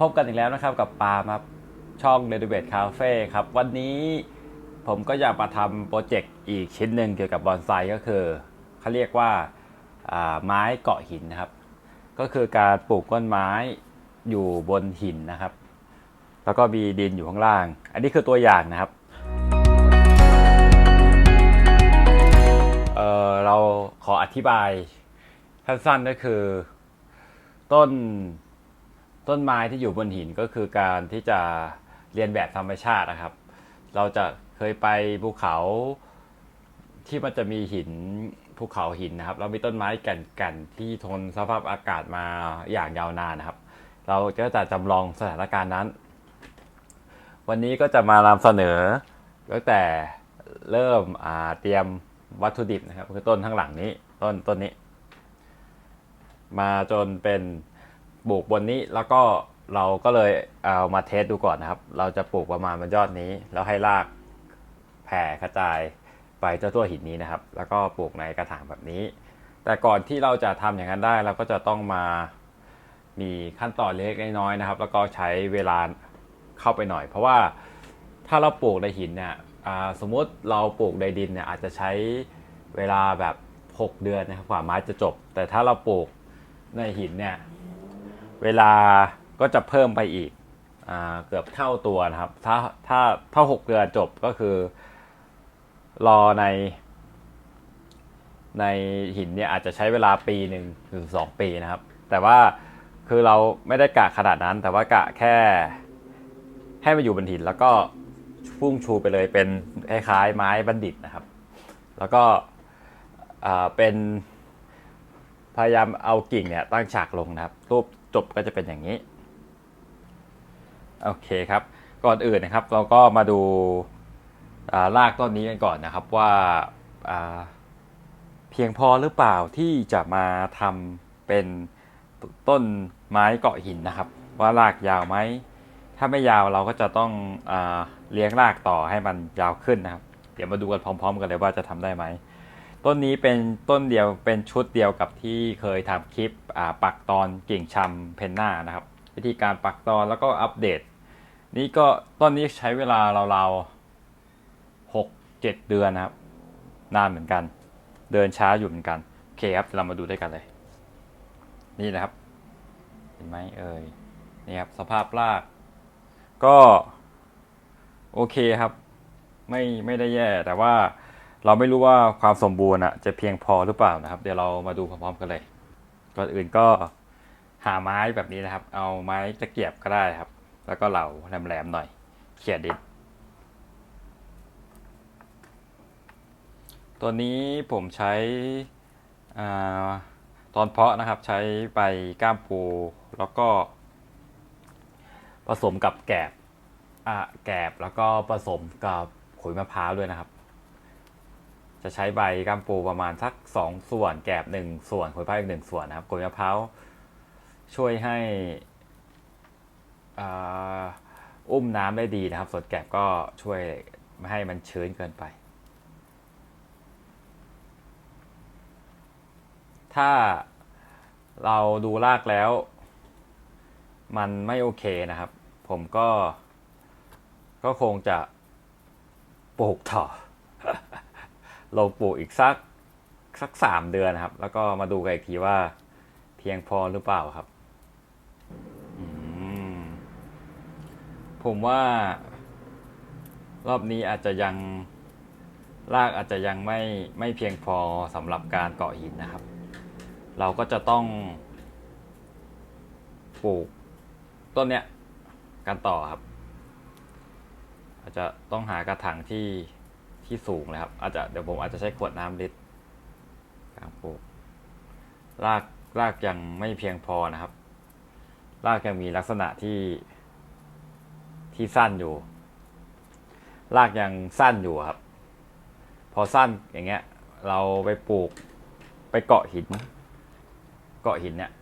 พบกันอีกแล้วนะครับกับปามครับช่อง r e d o v a t e Cafe ครับ วันนี้ผมก็อยากมาทำโปรเจกต์อีกชิ้นหนึ่งเกี่ยวกับบอนไซก็คือเขาเรียกว่าาไม้เกาะหินนะครับ ก็คือการปลูกต้นไม้อยู่บนหินนะครับ แล้วก็มีดินอยู่ข้างล่าง อันนี้คือตัวอย่างนะครับเเราขออธิบายสั้นๆก็คือ ต้น ต้นไม้ที่อยู่บนหินก็คือการที่จะเรียนแบบธรรมชาตินะครับ เราจะเคยไปภูเขาที่มันจะมีหินภูเขาหินนะครับ เรามีต้นไม้แก่นๆที่ทนสภาพอากาศมาอย่างยาวนานนะครับ เราก็จะจำลองสถานการณ์นั้น วันนี้ก็จะมานำเสนอตั้งแต่เริ่มเตรียมวัตถุดิบนะครับ คือต้นข้างหลังนี้ต้นต้นนี้ มาจนเป็น ปลูกบนนี้แล้วก็เราก็เลยเอามาเทสดูก่อนนะครับ เราจะปลูกประมาณบนยอดนี้ แล้วให้รากแผ่กระจายไปเจ้าตัวหินนี้นะครับ แล้วก็ปลูกในกระถางแบบนี้ แต่ก่อนที่เราจะทำอย่างนั้นได้ เราก็จะต้องมามีขั้นตอนเล็กน้อยนะครับ แล้วก็ใช้เวลาเข้าไปหน่อย เพราะว่าถ้าเราปลูกในหินเนี่ยสมมติเราปลูกในดินเนี่ยอาจจะใช้เวลาแบบ 6 เดือนนะครับกว่าไม้จะจบ แต่ถ้าเราปลูกในหินเนี่ย เวลาก็จะเพิ่มไปอีกอเกือบเท่าตัวนะครับ ถ้าถ้าถ้าหกเดือนจบก็คือ รอใน ในหินเนี่ยอาจจะใช้เวลาปีหนึ่งหรือสองปีนะครับ แต่ว่าคือเราไม่ได้กะขนาดนั้น แต่ว่ากะแค่ให้มาอยู่บนหินแล้วก็พุ่งชูไปเลยเป็นคล้ายๆไม้บัณฑิตนะครับ แล้วก็เป็นพยายามเอากิ่งเนี่ยตั้งฉากลงนะครับรูป จบก็จะเป็นอย่างนี้ โอเคครับ ก่อนอื่นนะครับ เราก็มาดูารากต้นนี้กันก่อนนะครับว่าาเพียงพอหรือเปล่าที่จะมาทำเป็นต้นไม้เกาะหินนะครับ ว่ารากยาวไหมถ้าไม่ยาวเราก็จะต้องอเลี้ยงรากต่อให้มันยาวขึ้นนะครับ เดี๋ยวมาดูกันพร้อม ๆ กันเลยว่าจะทำได้ไหม ต้นนี้เป็นต้นเดียวเป็นชุดเดียวกับที่เคยทำคลิปปักตอนกิ่งชำเพนนานะครับ วิธีการปักตอนแล้วก็อัปเดต นี่ก็ต้นนี้ใช้เวลาราวๆหกเจ็ดเดือนนะครับ นานเหมือนกัน เดินช้าอยู่เหมือนกันโอเคครับเรามาดูด้วยกันเลย นี่นะครับ เห็นไหมเอ่ยนี่ครับสภาพราก ก็ โอเคครับ ไม่ไม่ได้แย่แต่ว่า เราไม่รู้ว่าความสมบูรณ์อะจะเพียงพอหรือเปล่านะครับ เดี๋ยวเรามาดูพร้อมๆกันเลย ก่อนอื่นก็หาไม้แบบนี้นะครับ เอาไม้ตะเกียบก็ได้ครับ แล้วก็เหลาแหลมๆหน่อย เขี่ยดินตัวนี้ผมใช้อตอนเพาะนะครับใช้ใบก้ามปูแล้วก็ ผสมกับแกบอะแกบแล้วก็ผสมกับขุยมะพร้าวด้วยนะครับ จะใช้ใบก้ามปูประมาณสักสองส่วนแกบหนึ่งส่วนขุยมะพร้าอีกหนึ่งส่วนนะครับขุยมะพร้าวช่วยให้อ,อุ้มน้ำได้ดีนะครับ ส่วนแกบก็ช่วยไม่ให้มันชื้นเกินไป ถ้าเราดูรากแล้ว มันไม่โอเคนะครับ ผมก็ก็คงจะปลูกต่อ ลงปลูกอีกสักสักสามเดือนครับ แล้วก็มาดูกันอีกทีว่า เพียงพอหรือเปล่าครับผมว่า รอบนี้อาจจะยังรากอาจจะยังไม่ไม่เพียงพอสำหรับการเกาะหินนะครับ เราก็จะต้อง ปลูกต้นเนี้ยกันต่อครับ อาจจะต้องหากระถางที่ ที่สูงนะครับ อาจจะเดี๋ยวผมอาจจะใช้ขวดน้ำลิตรกลางปลูกรากรากยังไม่เพียงพอนะครับ รากยังมีลักษณะที่ที่สั้นอยู่ รากยังสั้นอยู่ครับ พอสั้นอย่างเงี้ย เราไปปลูกไปเกาะหิน เกาะหินเนี่ย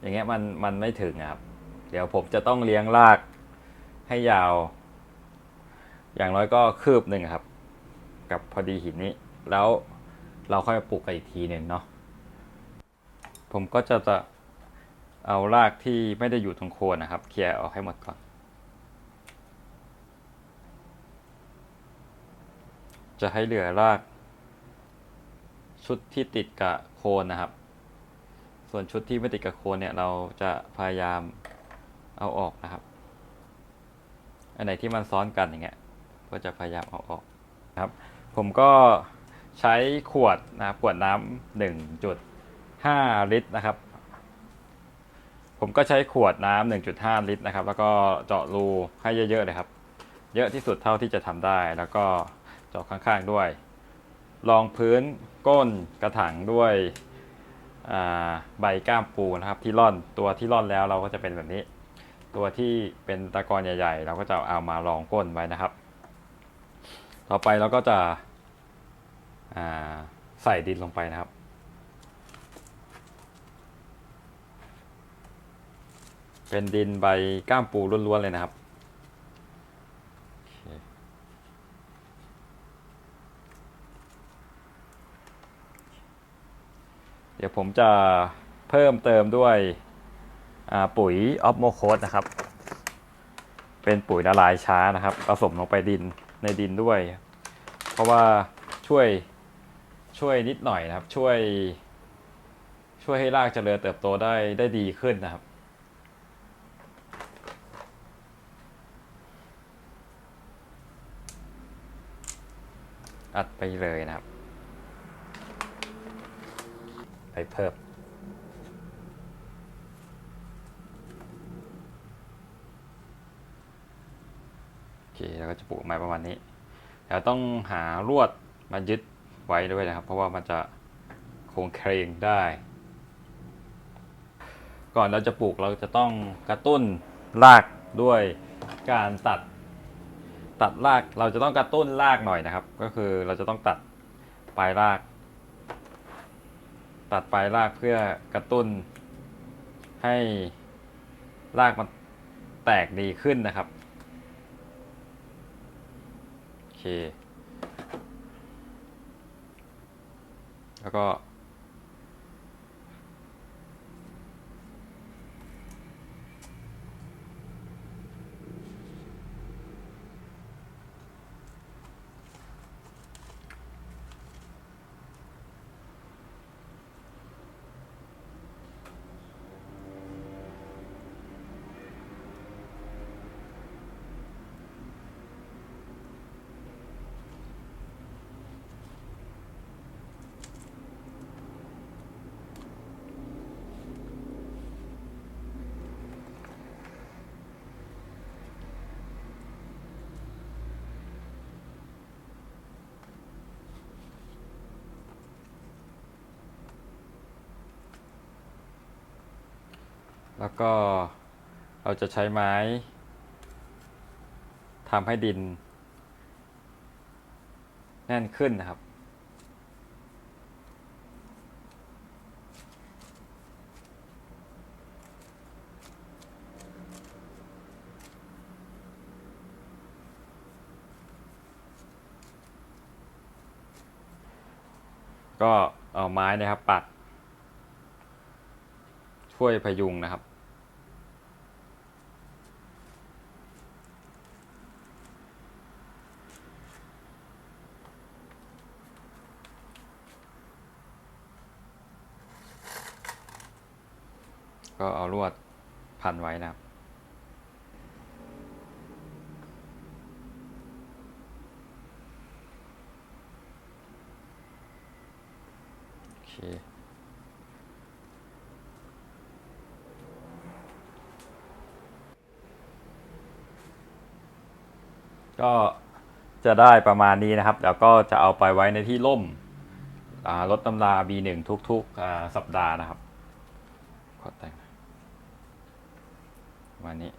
อย่างเงี้ยมันมันไม่ถึงครับ เดี๋ยวผมจะต้องเลี้ยงรากให้ยาว อย่างน้อยก็คืบหนึ่งครับ กับพอดีหินนี้ แล้วเราค่อยมาปลูกกันอีกทีหนึ่งเนาะผมก็จะจะเอารากที่ไม่ได้อยู่ตรงโคนนะครับ เคลียร์ออกให้หมดก่อน จะให้เหลือราก ชุดที่ติดกับโคนนะครับ ส่วนชุดที่ไม่ติดกับโคนเนี่ย เราจะพยายามเอาออกนะครับ อันไหนที่มันซ้อนกันอย่างเงี้ย ก็จะพยายามเอาออกนะครับ ผมก็ใช้ขวดนะครับขวดน้ำหนึ่งจุดห้าลิตรนะครับ ผมก็ใช้ขวดน้ำหนึ่งจุดห้าลิตรนะครับ แล้วก็เจาะรูให้เยอะๆเลยครับ เยอะที่สุดเท่าที่จะทำได้ แล้วก็เจาะข้างๆด้วยรองพื้นก้นกระถางด้วยใบก้ามปูนะครับที่ร่อนตัวที่ร่อนแล้วเราก็จะเป็นแบบนี้ ตัวที่เป็นตะกอนใหญ่ ๆ เราก็จะเอามารองก้นไว้นะครับ ต่อไปเราก็จะใส่ดินลงไปนะครับ เป็นดินใบก้ามปูล้วนๆเลยนะครับ เดี๋ยวผมจะเพิ่มเติมด้วยปุ๋ยออฟโมโคสนะครับ เป็นปุ๋ยละลายช้านะครับ ผสมลงไปดิน ในดินด้วย เพราะว่าช่วยช่วยนิดหน่อยนะครับ ช่วย ช่วยให้รากเจริญเติบโตได้ได้ดีขึ้นนะครับอัดไปเลยนะครับ ไปเพิ่ม เคแล้วก็จะปลูกไม้ประมาณนี้แล้วต้องหาลวดมายึดไว้ด้วยนะครับ เพราะว่ามันจะโครงเครงได้ ก่อนเราจะปลูกเราจะต้องกระตุ้นรากด้วยการตัดตัดรากเราจะต้องกระตุ้นรากหน่อยนะครับ ก็คือเราจะต้องตัดปลายราก ตัดปลายรากเพื่อกระตุ้นให้รากมันแตกดีขึ้นนะครับ โอเค แล้วก็ แล้วก็เราจะใช้ไม้ทำให้ดิน แน่นขึ้นนะครับ ก็เอาไม้นะครับปัดช่วยพยุงนะครับ ก็เอาลวดพันไว้นะครับโอเคก็จะได้ประมาณนี้นะครับแล้วก็จะเอาไปไว้ในที่ร่มอ่าลดตำรา B1 ทุกๆสัปดาห์นะครับขอแต่ง มาณนี้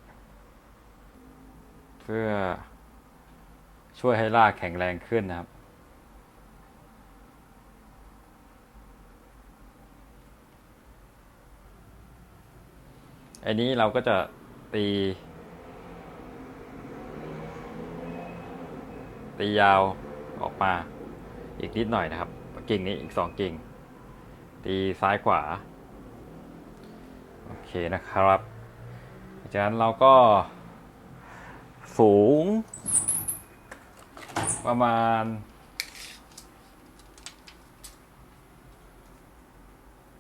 เพื่อช่วยให้รากแข็งแรงขึ้นนะครับ อันนี้เราก็จะตี ตียาวออกมาอีกนิดหน่อยนะครับ กิ่งนี้อีกสองกิ่ง ตีซ้ายขวา โอเคนะครับ จากนั้นเราก็สูง ประมาณ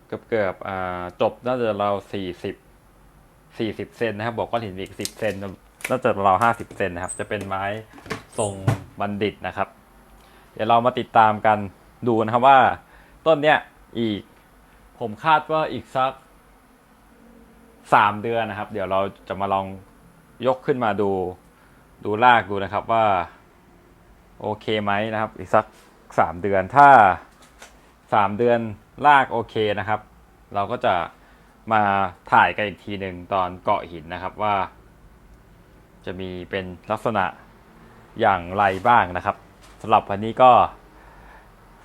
เกือบเกือบอ่าจบน่าจะเราสี่สิบสี่สิบเซนนะครับ บอกก้อนหินอีกสิบเซนน่าจะเราห้าสิบเซนนะครับ จะเป็นไม้ทรงบัณฑิตนะครับ เดี๋ยวเรามาติดตามกันดูนะครับว่า ต้นเนี้ยอีกผมคาดว่าอีกสัก สามเดือนนะครับ เดี๋ยวเราจะมาลองยกขึ้นมาดู ดูรากดูนะครับว่า โอเคไหมนะครับ อีกสักสามเดือนถ้าสามเดือนรากโอเคนะครับ เราก็จะมาถ่ายกันอีกทีหนึ่งตอนเกาะหินนะครับว่า จะมีเป็นลักษณะอย่างไรบ้างนะครับสำหรับวันนี้ก็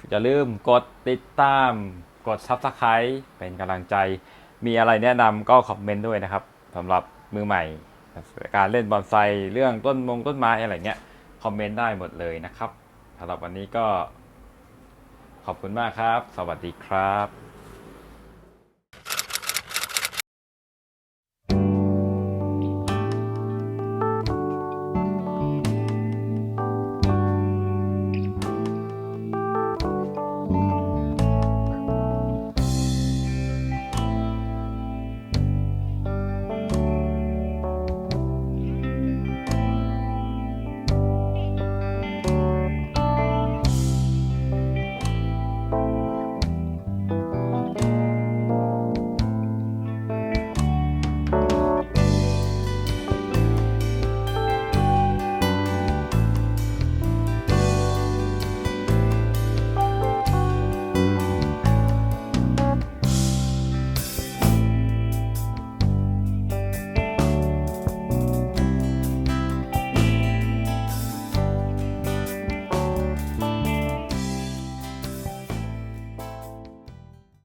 อย่าลืมกดติดตามกด Subscribe เป็นกำลังใจ มีอะไรแนะนำก็คอมเมนต์ด้วยนะครับสำหรับมือใหม่ การเล่นบอนไซเรื่องต้นมงต้นไม้อะไรเงี้ยคอมเมนต์ได้หมดเลยนะครับสำหรับวันนี้ก็ขอบคุณมากครับ สวัสดีครับ